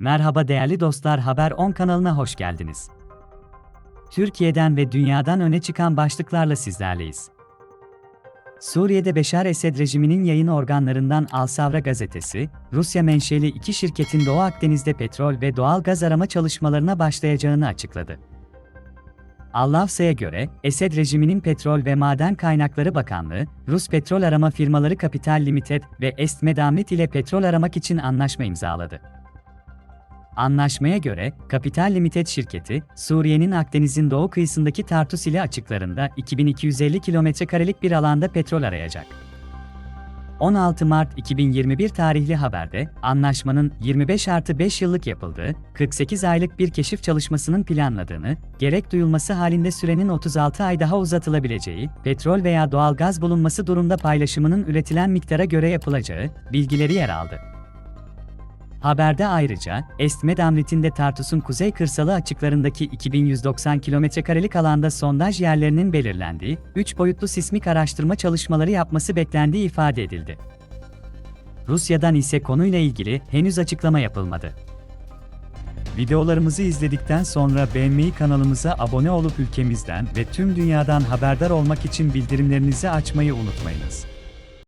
Merhaba değerli dostlar Haber 10 kanalına hoş geldiniz. Türkiye'den ve dünyadan öne çıkan başlıklarla sizlerleyiz. Suriye'de Beşar Esed rejiminin yayın organlarından Al-Savra gazetesi, Rusya menşeli iki şirketin Doğu Akdeniz'de petrol ve doğal gaz arama çalışmalarına başlayacağını açıkladı. Al-Lafsa'ya göre, Esed rejiminin Petrol ve Maden Kaynakları Bakanlığı, Rus petrol arama firmaları Kapital Limited ve Estmedamit ile petrol aramak için anlaşma imzaladı. Anlaşmaya göre, Kapital Limited şirketi, Suriye'nin Akdeniz'in doğu kıyısındaki Tartus ile açıklarında 2250 kilometrekarelik bir alanda petrol arayacak. 16 Mart 2021 tarihli haberde, anlaşmanın 25 artı 5 yıllık yapıldığı, 48 aylık bir keşif çalışmasının planladığını, gerek duyulması halinde sürenin 36 ay daha uzatılabileceği, petrol veya doğal gaz bulunması durumda paylaşımının üretilen miktara göre yapılacağı, bilgileri yer aldı. Haberde ayrıca, Estmed Amrit'inde Tartus'un kuzey kırsalı açıklarındaki 2190 kilometrekarelik alanda sondaj yerlerinin belirlendiği, 3 boyutlu sismik araştırma çalışmaları yapması beklendiği ifade edildi. Rusya'dan ise konuyla ilgili henüz açıklama yapılmadı. Videolarımızı izledikten sonra beğenmeyi kanalımıza abone olup ülkemizden ve tüm dünyadan haberdar olmak için bildirimlerinizi açmayı unutmayınız.